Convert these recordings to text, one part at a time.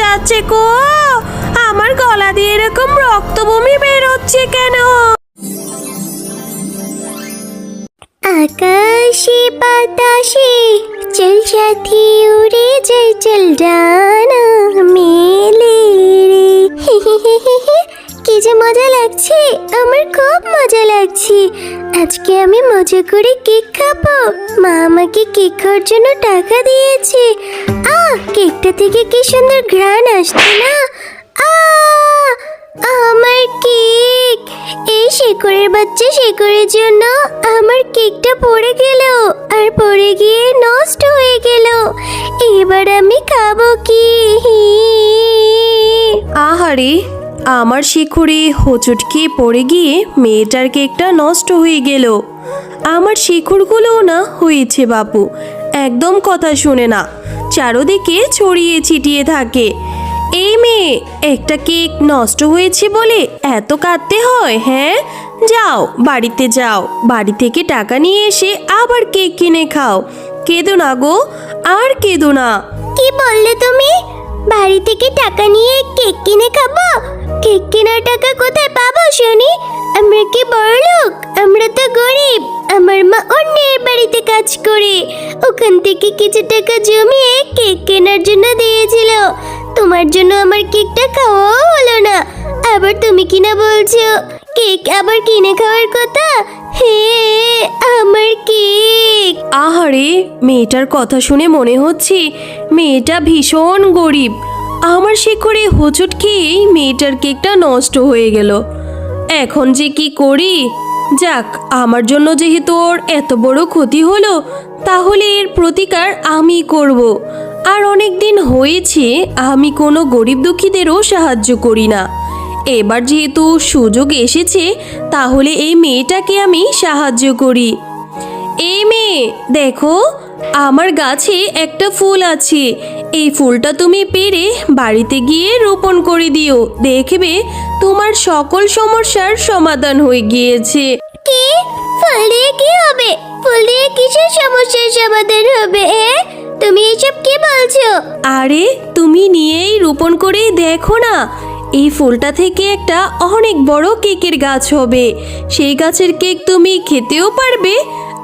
যাচ্ছে কো আমার গলা দিয়ে এরকম রক্ত বমি বেরোচ্ছে কেন? আকাশে বাতাসে চল সাথী উড়ে যাই চল ডানা মেলে। যে মজা লাগছে, আমার খুব মজা লাগছে। আজকে আমি মজা করে কেক খাব। মা আমাকে কেক খাওয়ার জন্য টাকা দিয়েছে। আহ, কেকটা থেকে কি সুন্দর ঘ্রাণ আসছে না? আহ, আমার কেক। এই শেকড়ের বাচ্চা শেকড়ের জন্য আমার কেকটা পড়ে গেল আর পড়ে গিয়ে নষ্ট হয়ে গেল। এবার আমি খাব কি? আহারে আমার শিখুড়ি হোঁচট খেয়ে পড়ে গিয়ে মেয়েটার কেকটা নষ্ট হয়ে গেল। আমার শিখুড়গুলোও না হয়েছে বাপু, একদম কথা শুনে না। চারোদিকে ছড়িয়ে ছিটিয়ে থাকে। এই মেয়ে, একটা কেক নষ্ট হয়েছে বলে এত কাঁদতে হয় হ্যাঁ? যাও, বাড়িতে যাও। বাড়ি থেকে টাকা নিয়ে এসে আবার কেক কিনে খাও। কেঁদো না গো, আর কেঁদো না। কি বললে তুমি? বাড়ি থেকে টাকা নিয়ে কেক কিনে খাব? কেক কেনার টাকা কোথায় পাবো, শুনি? আমরা কি বড়লোক আমরা তো গরিব। আমার মা অন্যের বাড়িতে কাজ করে। ওখান থেকে কিছু টাকা জমিয়ে কেক কেনার জন্য দিয়েছিল। তোমার জন্য আমার কেকটা খাওয়াও হলো না। আবার তুমি কিনা বলছো, কেক আবার কিনে খাওয়ার কথা? হে, আমার আহারে মেয়েটার কথা শুনে মনে হচ্ছে মেয়েটা ভীষণ গরিব। আমার শিখরে হোঁচট খেয়েই মেয়েটার কেকটা নষ্ট হয়ে গেল। এখন যে কি করি? যাক, আমার জন্য যেহেতু ওর এত বড় ক্ষতি হলো, তাহলে এর প্রতিকার আমি করব। আর অনেক দিন হয়েছে, আমি কোনো গরিব দুঃখীদেরও সাহায্য করি না। এবার যেহেতু সুযোগ এসেছে, তাহলে এই মেয়েটাকে আমি সাহায্য করি। এই মেয়ে দেখো আমার গাছে একটা ফুল আছে। এই ফুলটা তুমি পেরে বাড়িতে গিয়ে রোপণ করে দিও। দেখবে তোমার সকল সমস্যার সমাধান হয়ে গিয়েছে। কি? ফুল দিয়ে কি হবে? ফুল দিয়ে কিসের সমস্যার সমাধান হবে তুমি এসব কি বলছো? আরে তুমি নিয়েই রোপণ করে দেখো না। এই ফুলটা থেকে একটা অনেক বড় কেকের গাছ হবে। সেই গাছের কেক তুমি খেতেও পারবে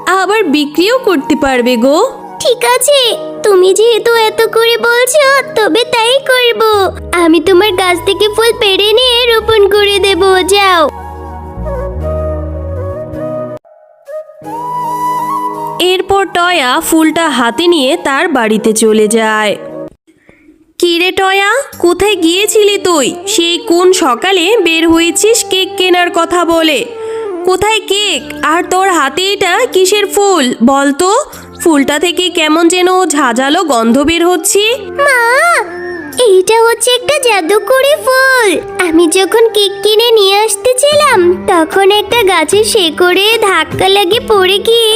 আবার বিক্রিও করতে পারবে গো। ঠিক আছে তুমি যেহেতু এত করে বলছো তবে তাই করব। আমি তোমার গাছ থেকে ফুল পেড়ে নিয়ে রোপণ করে দেব যাও। এরপর টয়া ফুলটা হাতে নিয়ে তার বাড়িতে চলে যায়। কিরে টয়া কোথায় গিয়েছিলি তুই? সেই কোন সকালে বের হয়েছিস কেক কেনার কথা বলে? কোথায় কেক? আর তোর হাতে এটা কিসের ফুল? বল তো ফুলটা থেকে কেমন যেন ঝাঁঝালো গন্ধ বের হচ্ছে। মা এইটা হচ্ছে একটা জাদুকরি ফুল। আমি যখন কেক কিনে নিয়ে আসতেছিলাম তখন একটা গাছের শেকড়ে ধাক্কা লাগে পড়ে গিয়ে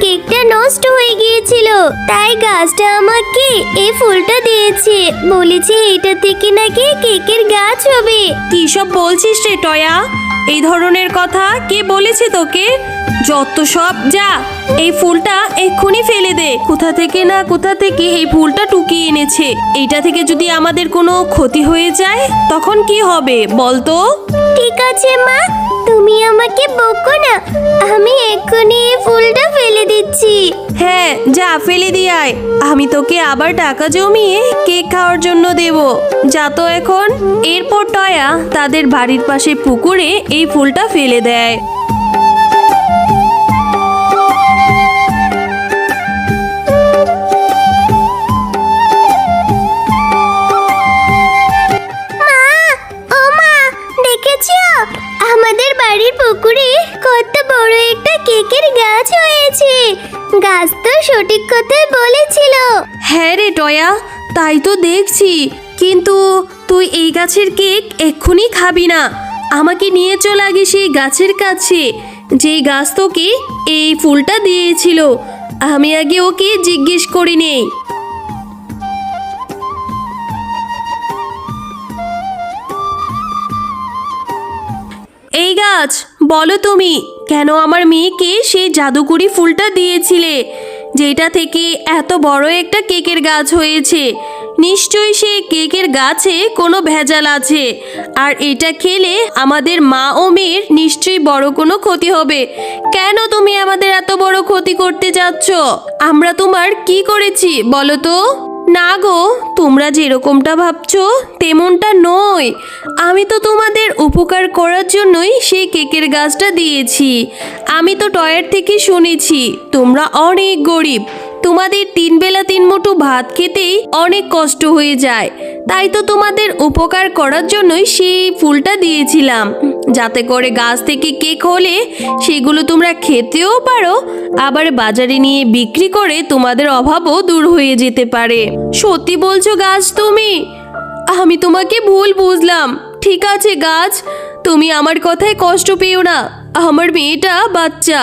কেকটা নষ্ট হয়ে গিয়েছিল। তাই গাছটা আমাকে এই ফুলটা দিয়েছে। বলেছে এটা থেকে নাকি কেকের গাছ হবে। কি সব বলছিস রে টয়া? এই ধরনের কথা কে বলেছে তোকে? যত সব যা, এই ফুলটা এক্ষুনি ফেলে দে। কোথা থেকে না কোথা থেকে এই ফুলটা টুকিয়ে এনেছে? এইটা থেকে যদি আমাদের কোনো ক্ষতি হয়ে যায়, তখন কি হবে বলতো ঠিক আছে মা, তুমি আমাকে বকো না। আমি এক্ষুনি এই ফুলটা ফেলে দিচ্ছি। হ্যাঁ যা ফেলে দিয়ে আয়। আমি তোকে আবার টাকা জমিয়ে কেক খাওয়ার জন্য দেব। যা তো এখন। এরপর টয়া তাদের বাড়ির পাশে পুকুরে এই ফুলটা ফেলে দেয়। সঠিক কথাই বলেছিল। হ্যাঁ রে টয়া, তাই তো দেখছি। কিন্তু তুই এই গাছের কেক এক্ষুনি খাবি না। আমাকে নিয়ে চলে আগে সেই গাছের কাছে। যেই গাছ তোকে এই ফুলটা দিয়েছিল, আমি আগে ওকে জিজ্ঞেস করি নেই এই গাছ, বলো তুমি, কেন আমার মেয়েকে সেই জাদুকরি ফুলটা দিয়েছিলে? যেটা থেকে এত বড় একটা কেকের গাছ হয়েছে। নিশ্চয়ই সে কেকের গাছে কোনো ভেজাল আছে। আর এটা খেলে আমাদের মা ও মেয়ের নিশ্চয়ই বড় কোনো ক্ষতি হবে। কেন তুমি আমাদের এত বড় ক্ষতি করতে যাচ্ছ? আমরা তোমার কি করেছি বলো তো? না গো, তোমরা যেরকমটা ভাবছ তেমনটা নয়। আমি তো তোমাদের উপকার করার জন্যই সেই কেকের গাছটা দিয়েছি। আমি তো টয়ের থেকে শুনেছি, তোমরা অনেক গরিব। তোমাদের তিন বেলা তিন মুঠো ভাত খেতেই অনেক কষ্ট হয়ে যায়। তাই তো তোমাদের উপকার করার জন্যই সেই ফুলটা দিয়েছিলাম। যাতে করে গাছ থেকে কেক হলে সেগুলো তোমরা খেতেও পারো, আবার বাজারে নিয়ে বিক্রি করে তোমাদের অভাবও দূর হয়ে যেতে পারে। সত্যি বলছো গাছ তুমি? আমি তোমাকে ভুল বুঝলাম। ঠিক আছে গাছ, তুমি আমার কথায় কষ্ট পেও না। আমার মেয়েটা বাচ্চা।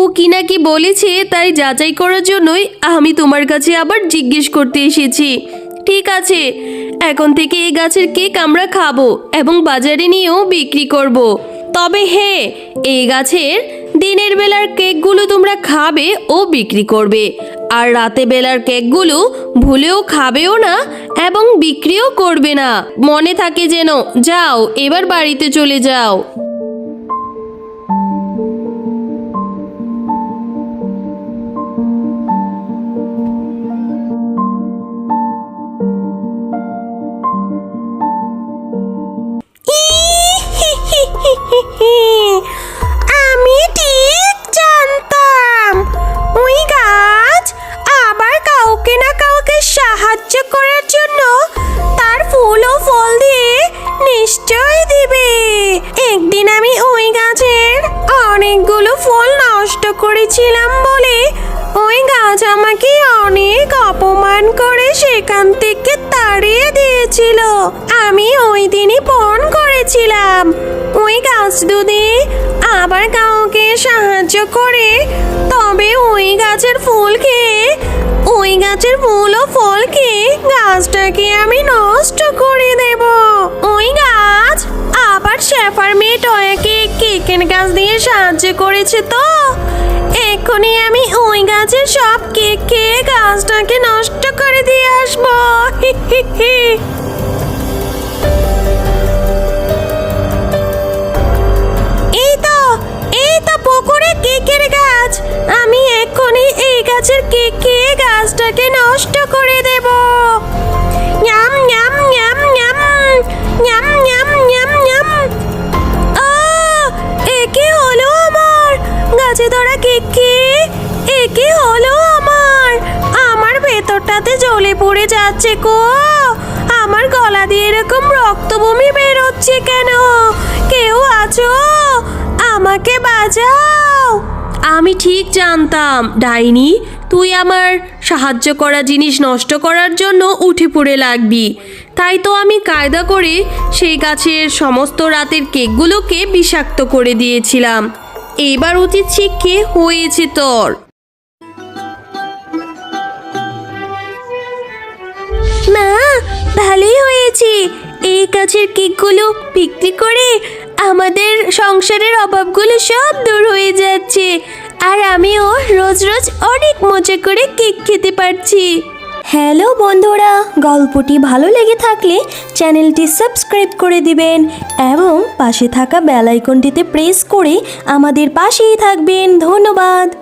ও কি না কি বলেছে তাই যাচাই করার জন্যই আমি তোমার কাছে আবার জিজ্ঞেস করতে এসেছি। ঠিক আছে, এখন থেকে এই গাছের কেক আমরা খাব এবং বাজারে নিয়েও বিক্রি করব। তবে হে, এই গাছের দিনের বেলার কেকগুলো তোমরা খাবে ও বিক্রি করবে, আর রাতে বেলার কেকগুলো ভুলেও খাবেও না এবং বিক্রিও করবে না। মনে থাকে যেন, যাও, এবার বাড়িতে চলে যাও। করেছিলাম বলে ওই গাছ আমাকে অনেক অপমান করে সেখান থেকে তাড়িয়ে দিয়েছিল। আমি ওই দিনই পণ করেছিলাম। ওই গাছ যদি আবার কাউকে সাহায্য করে, তবে ওই গাছের ফুল খেয়ে, ওই গাছের ফুল ও ফল খেয়ে গাছটাকে আমি নষ্ট করে দেব। ওই গাছ আবার শেফার মেয়ে টয়াকে কেকের গাছ দিয়ে সাহায্য করেছে তো। এখনই আমি ওই গাছের সব কেক খেয়ে গাছটাকে যাচ্ছে গো। আমার গলা দিয়ে এরকম রক্তবমি বেরোচ্ছে কেন? কেউ আছো? আমাকে বাঁচাও। আমি ঠিক জানতাম, ডাইনি, তুই আমার সাহায্য করা জিনিস নষ্ট করার জন্য উঠে পড়ে লাগবি। তাই তো আমি কায়দা করে সেই গাছের সমস্ত রাতের কেকগুলোকে বিষাক্ত করে দিয়েছিলাম। এবার উচিত শিক্ষে হয়েছে তোর। ভালোই হয়েছে। এই গাছের কেকগুলো বিক্রি করে আমাদের সংসারের অভাবগুলো সব দূর হয়ে যাচ্ছে। আর আমিও রোজ রোজ অনেক মজা করে কেক খেতে পারছি। হ্যালো বন্ধুরা, গল্পটি ভালো লেগে থাকলে চ্যানেলটি সাবস্ক্রাইব করে দিবেন এবং পাশে থাকা বেল আইকনটিতে প্রেস করে আমাদের পাশেই থাকবেন। ধন্যবাদ।